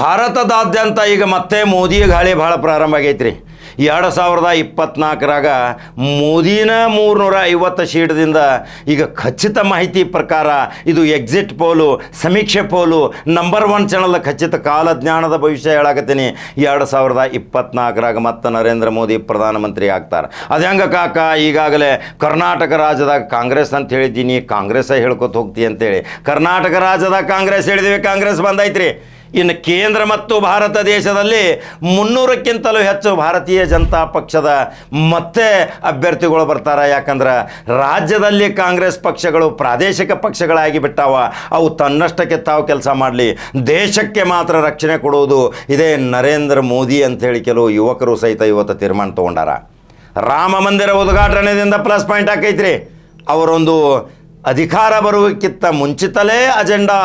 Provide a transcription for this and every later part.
ಭಾರತದಾದ್ಯಂತ ಈಗ ಮತ್ತೆ ಮೋದಿ ಗಾಳಿ ಭಾಳ ಪ್ರಾರಂಭ ಆಗೈತ್ರಿ. ಎರಡು ಸಾವಿರದ ಇಪ್ಪತ್ನಾಲ್ಕರಾಗ ಮೋದಿನ ಮೂರುನೂರ ಐವತ್ತು ಶೀಟದಿಂದ ಈಗ ಖಚಿತ ಮಾಹಿತಿ ಪ್ರಕಾರ ಇದು ಎಕ್ಸಿಟ್ ಪೋಲು ಸಮೀಕ್ಷೆ ಪೋಲು ನಂಬರ್ ಒನ್ ಚಾನಲ್ ಖಚಿತ ಕಾಲಜ್ಞಾನದ ಭವಿಷ್ಯ ಹೇಳಾಕತ್ತೀನಿ. ಎರಡು ಸಾವಿರದ ಇಪ್ಪತ್ನಾಲ್ಕರಾಗ ಮತ್ತೆ ನರೇಂದ್ರ ಮೋದಿ ಪ್ರಧಾನಮಂತ್ರಿ ಆಗ್ತಾರೆ. ಅದು ಹೆಂಗೆ ಕಾಕ? ಈಗಾಗಲೇ ಕರ್ನಾಟಕ ರಾಜ್ಯದಾಗ ಕಾಂಗ್ರೆಸ್ ಅಂತ ಹೇಳಿದ್ದೀನಿ. ಕಾಂಗ್ರೆಸ್ಸೇ ಹೇಳ್ಕೊತ ಹೋಗ್ತಿ ಅಂತೇಳಿ. ಕರ್ನಾಟಕ ರಾಜ್ಯದಾಗ ಕಾಂಗ್ರೆಸ್ ಹೇಳಿದೀವಿ, ಕಾಂಗ್ರೆಸ್ ಬಂದೈತ್ರಿ. ಇನ್ನು ಕೇಂದ್ರ ಮತ್ತು ಭಾರತ ದೇಶದಲ್ಲಿ ಮುನ್ನೂರಕ್ಕಿಂತಲೂ ಹೆಚ್ಚು ಭಾರತೀಯ ಜನತಾ ಪಕ್ಷದ ಮತ್ತೆ ಅಭ್ಯರ್ಥಿಗಳು ಬರ್ತಾರೆ. ಯಾಕಂದ್ರೆ ರಾಜ್ಯದಲ್ಲಿ ಕಾಂಗ್ರೆಸ್ ಪಕ್ಷಗಳು ಪ್ರಾದೇಶಿಕ ಪಕ್ಷಗಳಾಗಿ ಬಿಟ್ಟಾವ. ಅವು ತನ್ನಷ್ಟಕ್ಕೆ ತಾವು ಕೆಲಸ ಮಾಡಲಿ. ದೇಶಕ್ಕೆ ಮಾತ್ರ ರಕ್ಷಣೆ ಕೊಡುವುದು ಇದೇ ನರೇಂದ್ರ ಮೋದಿ ಅಂತೇಳಿ ಕೆಲವು ಯುವಕರು ಸಹಿತ ಇವತ್ತು ತೀರ್ಮಾನ ತೊಗೊಂಡಾರ. ರಾಮ ಮಂದಿರ ಉದ್ಘಾಟನೆಯಿಂದ ಪ್ಲಸ್ ಪಾಯಿಂಟ್ ಹಾಕೈತ್ರಿ. ಅವರೊಂದು ಅಧಿಕಾರ ಬರುವಕ್ಕಿಂತ ಮುಂಚಿತಲೇ ಅಜೆಂಡಾ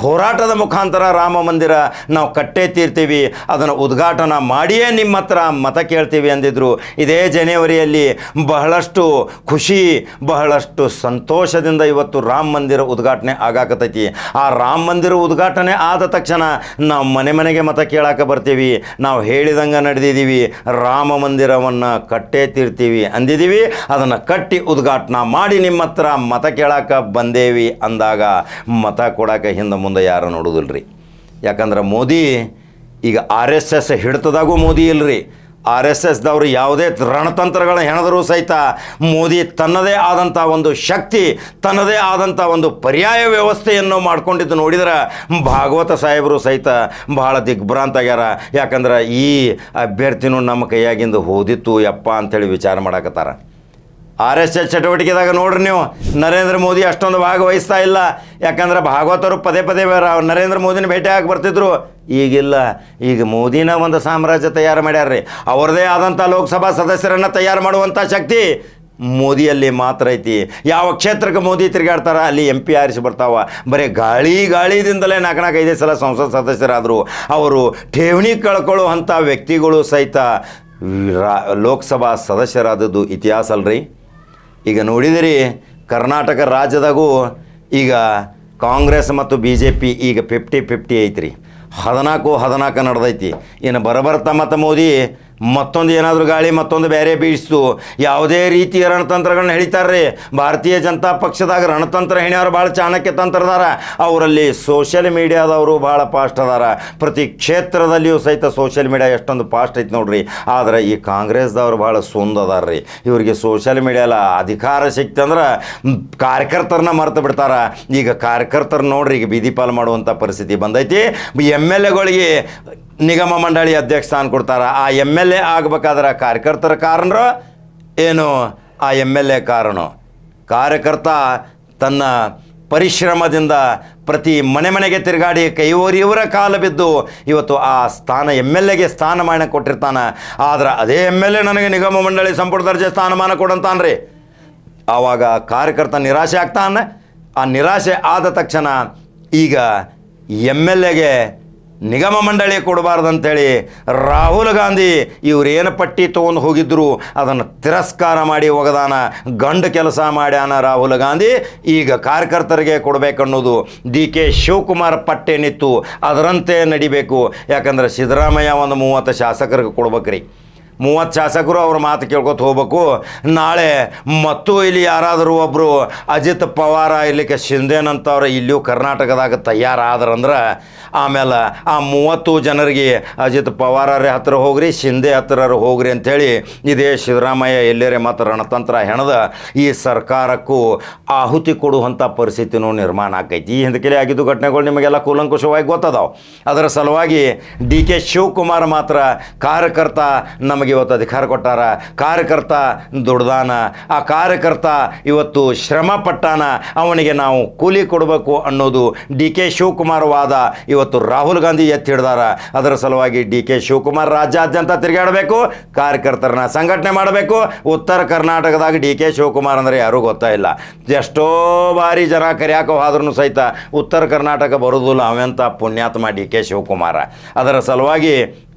ಹೋರಾಟದ ಮುಖಾಂತರ ರಾಮ ಮಂದಿರ ನಾವು ಕಟ್ಟೇ ತೀರ್ತೀವಿ, ಅದನ್ನು ಉದ್ಘಾಟನಾ ಮಾಡಿಯೇ ನಿಮ್ಮ ಹತ್ರ ಮತ ಕೇಳ್ತೀವಿ ಅಂದಿದ್ರು. ಇದೇ ಜನವರಿಯಲ್ಲಿ ಬಹಳಷ್ಟು ಖುಷಿ, ಬಹಳಷ್ಟು ಸಂತೋಷದಿಂದ ಇವತ್ತು ರಾಮ ಮಂದಿರ ಉದ್ಘಾಟನೆ ಆಗಾಕತೈತಿ ಆ ರಾಮ ಮಂದಿರ ಉದ್ಘಾಟನೆ ಆದ ತಕ್ಷಣ ನಾವು ಮನೆ ಮನೆಗೆ ಮತ ಕೇಳಾಕ ಬರ್ತೀವಿ. ನಾವು ಹೇಳಿದಂಗೆ ನಡೆದಿದ್ದೀವಿ ರಾಮ ಮಂದಿರವನ್ನು ಕಟ್ಟೇ ತೀರ್ತೀವಿ ಅಂದಿದ್ದೀವಿ ಅದನ್ನು ಕಟ್ಟಿ ಉದ್ಘಾಟನಾ ಮಾಡಿ ನಿಮ್ಮ ಹತ್ರ ಮತ ಕೇಳಾಕ ಬಂದೇವಿ ಅಂದಾಗ ಮತ ಕೊಡೋಕೆ ಹಿಂದೆ ಮುಂದೆ ಯಾರು ನೋಡೋದಿಲ್ಲ ರೀ ಯಾಕಂದ್ರೆ ಮೋದಿ ಈಗ ಆರ್ ಎಸ್ ಎಸ್ ಹಿಡ್ತದಾಗೂ ಮೋದಿ ಇಲ್ರಿ. ಆರ್ ಎಸ್ ಎಸ್ದವರು ಯಾವುದೇ ರಣತಂತ್ರಗಳನ್ನ ಹೆಣದರೂ ಸಹಿತ ಮೋದಿ ತನ್ನದೇ ಆದಂಥ ಒಂದು ಶಕ್ತಿ, ತನ್ನದೇ ಆದಂಥ ಒಂದು ಪರ್ಯಾಯ ವ್ಯವಸ್ಥೆಯನ್ನು ಮಾಡ್ಕೊಂಡಿದ್ದು ನೋಡಿದ್ರೆ ಭಾಗವತ ಸಾಹೇಬರು ಸಹಿತ ಬಹಳ ದಿಗ್ಭ್ರಾಂತ ಆಗ್ಯಾರ. ಯಾಕಂದ್ರೆ ಈ ಅಭ್ಯರ್ಥಿನೂ ನಮ್ಮ ಕೈಯಾಗಿಂದು ಹೋದಿತ್ತು, ಯಪ್ಪ ಅಂಥೇಳಿ ವಿಚಾರ ಮಾಡಕತ್ತಾರ. ಆರ್ ಎಸ್ ಎಸ್ ಚಟುವಟಿಕೆದಾಗ ನೋಡ್ರಿ ನೀವು, ನರೇಂದ್ರ ಮೋದಿ ಅಷ್ಟೊಂದು ಭಾಗವಹಿಸ್ತಾ ಇಲ್ಲ. ಯಾಕಂದ್ರೆ ಭಾಗವತರು ಪದೇ ಪದೇ ನರೇಂದ್ರ ಮೋದಿನ ಭೇಟಿ ಆಗಿ ಬರ್ತಿದ್ರು. ಈಗಿಲ್ಲ. ಈಗ ಮೋದಿನ ಒಂದು ಸಾಮ್ರಾಜ್ಯ ತಯಾರು ಮಾಡ್ಯಾರ್ರಿ. ಅವ್ರದ್ದೇ ಆದಂಥ ಲೋಕಸಭಾ ಸದಸ್ಯರನ್ನು ತಯಾರು ಮಾಡುವಂಥ ಶಕ್ತಿ ಮೋದಿಯಲ್ಲಿ ಮಾತ್ರ ಐತಿ. ಯಾವ ಕ್ಷೇತ್ರಕ್ಕೆ ಮೋದಿ ತಿರುಗಾಡ್ತಾರ, ಅಲ್ಲಿ ಎಂ ಪಿ ಆರಿಸಿ ಬರ್ತಾವ. ಬರೀ ಗಾಳಿ ಗಾಳಿದಿಂದಲೇ ನಾಲ್ಕು ನಾಲ್ಕು ಐದೇ ಸಲ ಸಂಸತ್ ಸದಸ್ಯರಾದರು. ಅವರು ಠೇವಣಿ ಕಳ್ಕೊಳ್ಳುವಂಥ ವ್ಯಕ್ತಿಗಳು ಸಹಿತ ಲೋಕಸಭಾ ಸದಸ್ಯರಾದದ್ದು ಇತಿಹಾಸ ಅಲ್ರಿ? ಈಗ ನೋಡಿದಿರಿ, ಕರ್ನಾಟಕ ರಾಜ್ಯದಾಗೂ ಈಗ ಕಾಂಗ್ರೆಸ್ ಮತ್ತು ಬಿ ಜೆ ಪಿ ಈಗ ಫಿಫ್ಟಿ ಫಿಫ್ಟಿ ಐತ್ರಿ. ಹದಿನಾಲ್ಕು ಹದಿನಾಲ್ಕು ನಡೆದೈತಿ. ಇನ್ನು ಬರಬರ್ತಾ ಮತ್ತು ಮೋದಿ ಮತ್ತೊಂದು ಏನಾದರೂ ಗಾಳಿ ಮತ್ತೊಂದು ಬೇರೆ ಬೀಳಿಸ್ತು. ಯಾವುದೇ ರೀತಿಯ ರಣತಂತ್ರಗಳನ್ನ ಹೇಳಿತಾರ್ರಿ ಭಾರತೀಯ ಜನತಾ ಪಕ್ಷದಾಗ ರಣತಂತ್ರ ಹೆಣ್ಯವ್ರು ಭಾಳ ಚಾಣಕ್ಯ ತಂತ್ರದಾರ. ಅವರಲ್ಲಿ ಸೋಷಿಯಲ್ ಮೀಡಿಯಾದವರು ಭಾಳ ಫಾಸ್ಟ್ ಅದಾರ. ಪ್ರತಿ ಕ್ಷೇತ್ರದಲ್ಲಿಯೂ ಸಹಿತ ಸೋಷಿಯಲ್ ಮೀಡಿಯಾ ಎಷ್ಟೊಂದು ಫಾಸ್ಟ್ ಐತೆ ನೋಡ್ರಿ. ಆದರೆ ಈ ಕಾಂಗ್ರೆಸ್ದವ್ರು ಭಾಳ ಸುಂದ ಅದಾರ ರೀ ಇವರಿಗೆ ಸೋಷಿಯಲ್ ಮೀಡಿಯಾಲ ಅಧಿಕಾರ ಶಕ್ತಿ ಅಂದ್ರೆ ಕಾರ್ಯಕರ್ತರನ್ನ ಮರೆತು ಬಿಡ್ತಾರ. ಈಗ ಕಾರ್ಯಕರ್ತರು ನೋಡ್ರಿ, ಈಗ ಬೀದಿ ಪಾಲು ಮಾಡುವಂಥ ಪರಿಸ್ಥಿತಿ ಬಂದೈತಿ. ಎಂ ಎಲ್ ಎಗಳಿಗೆ ನಿಗಮ ಮಂಡಳಿ ಅಧ್ಯಕ್ಷ ಸ್ಥಾನ ಕೊಡ್ತಾರ. ಆ ಎಂ ಎಲ್ ಎ ಆಗ್ಬೇಕಾದ್ರೆ ಕಾರ್ಯಕರ್ತರ ಕಾರಣರು, ಏನು ಆ ಎಂ ಎಲ್ ಎ ಕಾರಣ ಕಾರ್ಯಕರ್ತ ತನ್ನ ಪರಿಶ್ರಮದಿಂದ ಪ್ರತಿ ಮನೆ ಮನೆಗೆ ತಿರುಗಾಡಿ ಕೈವರಿಯವರ ಕಾಲ ಬಿದ್ದು ಇವತ್ತು ಆ ಸ್ಥಾನ ಎಂ ಎಲ್ ಎಗೆ ಸ್ಥಾನಮಾನ ಕೊಟ್ಟಿರ್ತಾನೆ. ಆದ್ರೆ ಅದೇ ಎಂ ಎಲ್ ಎ ನನಗೆ ನಿಗಮ ಮಂಡಳಿ ಸಂಪುಟ ದರ್ಜೆ ಸ್ಥಾನಮಾನ ಕೊಡಂತಾನ್ರಿ. ಆವಾಗ ಕಾರ್ಯಕರ್ತ ನಿರಾಶೆ ಆಗ್ತಾನೆ. ಆ ನಿರಾಶೆ ಆದ ತಕ್ಷಣ ಈಗ ಎಂ ಎಲ್ ಎಗೆ ನಿಗಮ ಮಂಡಳಿ ಕೊಡಬಾರ್ದು ಅಂತೇಳಿ ರಾಹುಲ್ ಗಾಂಧಿ ಇವರೇನು ಪಟ್ಟಿ ತೊಗೊಂಡು ಹೋಗಿದ್ರು, ಅದನ್ನು ತಿರಸ್ಕಾರ ಮಾಡಿ ಒಗದಾನ, ಗಂಡು ಕೆಲಸ ಮಾಡ್ಯಾನ ರಾಹುಲ್ ಗಾಂಧಿ. ಈಗ ಕಾರ್ಯಕರ್ತರಿಗೆ ಕೊಡಬೇಕನ್ನೋದು ಡಿ ಕೆ ಶಿವಕುಮಾರ್ ಪಟ್ಟೇನಿತ್ತು, ಅದರಂತೆ ನಡಿಬೇಕು. ಯಾಕಂದ್ರೆ ಸಿದ್ದರಾಮಯ್ಯ ಒಂದು ಮೂವತ್ತು ಶಾಸಕರಿಗೆ ಕೊಡ್ಬೇಕ್ರಿ. ಮೂವತ್ತು ಶಾಸಕರು ಅವ್ರ ಮಾತು ಕೇಳ್ಕೊತ ಹೋಗ್ಬೇಕು. ನಾಳೆ ಮತ್ತು ಇಲ್ಲಿ ಯಾರಾದರೂ ಒಬ್ಬರು ಅಜಿತ್ ಪವಾರ ಇರ್ಲಿಕ್ಕೆ ಶಿಂದೇನಂತವ್ರು ಇಲ್ಲಿಯೂ ಕರ್ನಾಟಕದಾಗ ತಯಾರಾದ್ರಂದ್ರೆ ಆಮೇಲೆ ಆ ಮೂವತ್ತು ಜನರಿಗೆ ಅಜಿತ್ ಪವಾರರೇ ಹತ್ರ ಹೋಗ್ರಿ, ಶಿಂದೆ ಹತ್ರ ಹೋಗ್ರಿ ಅಂಥೇಳಿ ಇದೇ ಸಿದ್ದರಾಮಯ್ಯ ಎಲ್ಲರೇ ಮತ್ತು ರಣತಂತ್ರ ಹೆಣದ ಈ ಸರ್ಕಾರಕ್ಕೂ ಆಹುತಿ ಕೊಡುವಂಥ ಪರಿಸ್ಥಿತಿನೂ ನಿರ್ಮಾಣ ಆಕೈತಿ ಈ ಹಿಂದಕ್ಕೆ ಆಗಿದ್ದು ಘಟನೆಗಳು ನಿಮಗೆಲ್ಲ ಕೂಲಂಕುಷವಾಗಿ ಗೊತ್ತದಾವ. ಅದರ ಸಲುವಾಗಿ ಡಿ ಕೆ ಶಿವಕುಮಾರ್ ಮಾತ್ರ ಕಾರ್ಯಕರ್ತ ನಮಗೆ ಇವತ್ತು ಅಧಿಕಾರ ಕೊಟ್ಟಾರ? ಕಾರ್ಯಕರ್ತ ದುಡ್ದಾನ? ಆ ಕಾರ್ಯಕರ್ತ ಇವತ್ತು ಶ್ರಮ ಪಟ್ಟಾನ ಅವನಿಗೆ ನಾವು ಕೂಲಿ ಕೊಡಬೇಕು ಅನ್ನೋದು ಡಿ ಕೆ ಶಿವಕುಮಾರ್ ವಾದ ಇವತ್ತು ರಾಹುಲ್ ಗಾಂಧಿ ಎತ್ತಿ ಹಿಡ್ದಾರ. ಅದರ ಸಲುವಾಗಿ ಡಿ ಕೆ ಶಿವಕುಮಾರ್ ರಾಜ್ಯಾದ್ಯಂತ ತಿರುಗಾಡಬೇಕು, ಕಾರ್ಯಕರ್ತರನ್ನ ಸಂಘಟನೆ ಮಾಡಬೇಕು. ಉತ್ತರ ಕರ್ನಾಟಕದಾಗ ಡಿ ಕೆ ಶಿವಕುಮಾರ್ ಅಂದರೆ ಯಾರೂ ಗೊತ್ತಾ ಇಲ್ಲ. ಎಷ್ಟೋ ಬಾರಿ ಜನ ಕರಿಯಾಕ ಹೋದ್ರೂ ಸಹಿತ ಉತ್ತರ ಕರ್ನಾಟಕ ಬರೋದಿಲ್ಲ ಅವೆಂತ ಪುಣ್ಯಾತ್ಮ ಡಿ ಕೆ ಶಿವಕುಮಾರ. ಅದರ ಸಲುವಾಗಿ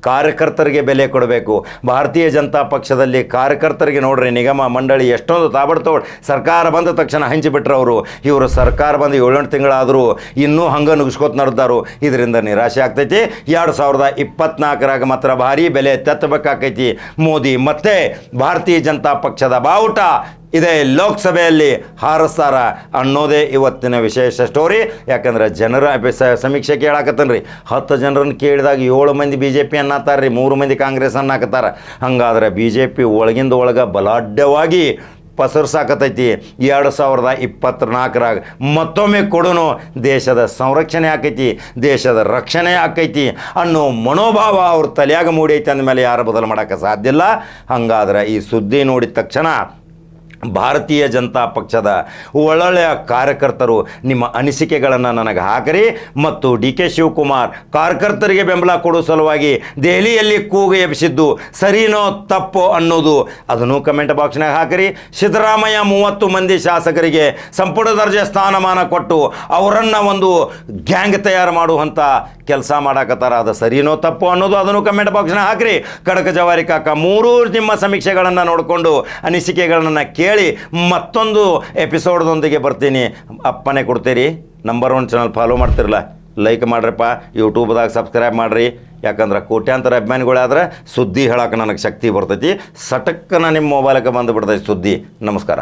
ಕಾರ್ಯಕರ್ತರಿಗೆ ಬೆಲೆ ಕೊಡಬೇಕು. ಭಾರತೀಯ ಜನತಾ ಪಕ್ಷದಲ್ಲಿ ಕಾರ್ಯಕರ್ತರಿಗೆ ನೋಡ್ರಿ, ನಿಗಮ, ಮಂಡಳಿ ಎಷ್ಟೊಂದು ತಾಬಡ್ತೋಡ್ ಸರ್ಕಾರ ಬಂದ ತಕ್ಷಣ ಹಂಚಿಬಿಟ್ರು ಅವರು ಇವರು ಸರ್ಕಾರ ಬಂದು ಏಳೆಂಟು ತಿಂಗಳಾದರೂ ಇನ್ನೂ ಹಂಗೆ ನುಗ್ಸ್ಕೋತ ನಡೆದಾರು. ಇದರಿಂದ ನಿರಾಶೆ ಆಗ್ತೈತಿ. ಎರಡು ಸಾವಿರದ ಇಪ್ಪತ್ನಾಲ್ಕರಾಗ ಮಾತ್ರ ಭಾರಿ ಬೆಲೆ ತೆತ್ತಬೇಕಾಕೈತಿ. ಮೋದಿ ಮತ್ತೆ ಭಾರತೀಯ ಜನತಾ ಪಕ್ಷದ ಬಾವುಟ ಇದೇ ಲೋಕಸಭೆಯಲ್ಲಿ ಹಾರಿಸ್ತಾರ ಅನ್ನೋದೇ ಇವತ್ತಿನ ವಿಶೇಷ ಸ್ಟೋರಿ ಯಾಕಂದ್ರೆ ಜನರ ಸಮೀಕ್ಷೆ ಕೇಳಾಕತ್ತನ್ರಿ. ಹತ್ತು ಜನರನ್ನು ಕೇಳಿದಾಗ ಏಳು ಮಂದಿ ಬಿ ಜೆ ಪಿ ಅನ್ನತ್ತಾರ ರೀ ಮೂರು ಮಂದಿ ಕಾಂಗ್ರೆಸ್ ಅನ್ನಕತ್ತಾರ. ಹಂಗಾದ್ರೆ ಬಿ ಜೆ ಪಿ ಒಳಗಿಂದ ಒಳಗೆ ಬಲಾಢ್ಯವಾಗಿ ಪಸರ್ಸಾಕತೈತಿ ಎರಡು ಸಾವಿರದ ಇಪ್ಪತ್ತ್ನಾಲ್ಕರಾಗ ಮತ್ತೊಮ್ಮೆ ಕೊಡೋನು ದೇಶದ ಸಂರಕ್ಷಣೆ ಆಕೈತಿ, ದೇಶದ ರಕ್ಷಣೆ ಆಕೈತಿ ಅನ್ನೋ ಮನೋಭಾವ ಅವ್ರ ತಲೆಯಾಗ ಮೂಡೈತಿ ಅಂದಮೇಲೆ ಯಾರು ಬದಲು ಮಾಡೋಕ್ಕೆ ಸಾಧ್ಯ ಇಲ್ಲ. ಹಂಗಾದ್ರೆ ಈ ಸುದ್ದಿ ನೋಡಿದ ತಕ್ಷಣ ಭಾರತೀಯ ಜನತಾ ಪಕ್ಷದ ಒಳ್ಳೊಳ್ಳೆಯ ಕಾರ್ಯಕರ್ತರು ನಿಮ್ಮ ಅನಿಸಿಕೆಗಳನ್ನು ನನಗೆ ಹಾಕಿರಿ ಮತ್ತು ಡಿ ಕೆ ಶಿವಕುಮಾರ್ ಕಾರ್ಯಕರ್ತರಿಗೆ ಬೆಂಬಲ ಕೊಡುವ ಸಲುವಾಗಿ ದೆಹಲಿಯಲ್ಲಿ ಕೂಗು ಎಬ್ಬಿಸಿದ್ದು ಸರಿನೋ ತಪ್ಪೋ ಅನ್ನೋದು ಅದನ್ನು ಕಮೆಂಟ್ ಬಾಕ್ಸ್ನಾಗ ಹಾಕಿರಿ. ಸಿದ್ದರಾಮಯ್ಯ ಮೂವತ್ತು ಮಂದಿ ಶಾಸಕರಿಗೆ ಸಂಪುಟ ದರ್ಜೆ ಸ್ಥಾನಮಾನ ಕೊಟ್ಟು ಅವರನ್ನು ಒಂದು ಗ್ಯಾಂಗ್ ತಯಾರು ಮಾಡುವಂಥ ಕೆಲಸ ಮಾಡಾಕತ್ತಾರ. ಅದು ಸರಿನೋ ತಪ್ಪು ಅನ್ನೋದು ಅದನ್ನು ಕಮೆಂಟ್ ಬಾಕ್ಸ್ನಾಗ ಹಾಕಿರಿ. ಕಡಕ ಜವಾರಿ ಕಾಕ ಮೂರೂ ನಿಮ್ಮ ಸಮೀಕ್ಷೆಗಳನ್ನು ನೋಡಿಕೊಂಡು ಅನಿಸಿಕೆಗಳನ್ನು ಕೇಳಿ ಮತ್ತೊಂದು ಎಪಿಸೋಡ್ದೊಂದಿಗೆ ಬರ್ತೀನಿ. ಅಪ್ಪನೇ ಕೊಡ್ತೀರಿ. ನಂಬರ್ ಒನ್ ಚಾನಲ್ ಫಾಲೋ ಮಾಡ್ತಿರಲ್ಲ. ಲೈಕ್ ಮಾಡ್ರಪ್ಪ. ಯೂಟ್ಯೂಬ್ದಾಗ ಸಬ್ಸ್ಕ್ರೈಬ್ ಮಾಡಿರಿ. ಯಾಕಂದ್ರೆ ಕೋಟ್ಯಾಂತರ ಅಭಿಮಾನಿಗಳಾದ್ರೆ ಸುದ್ದಿ ಹೇಳೋಕೆ ನನಗೆ ಶಕ್ತಿ ಬರ್ತೈತಿ. ಸಟಕ್ಕನ ನಿಮ್ಮ ಮೊಬೈಲಕ್ಕೆ ಬಂದು ಸುದ್ದಿ. ನಮಸ್ಕಾರ.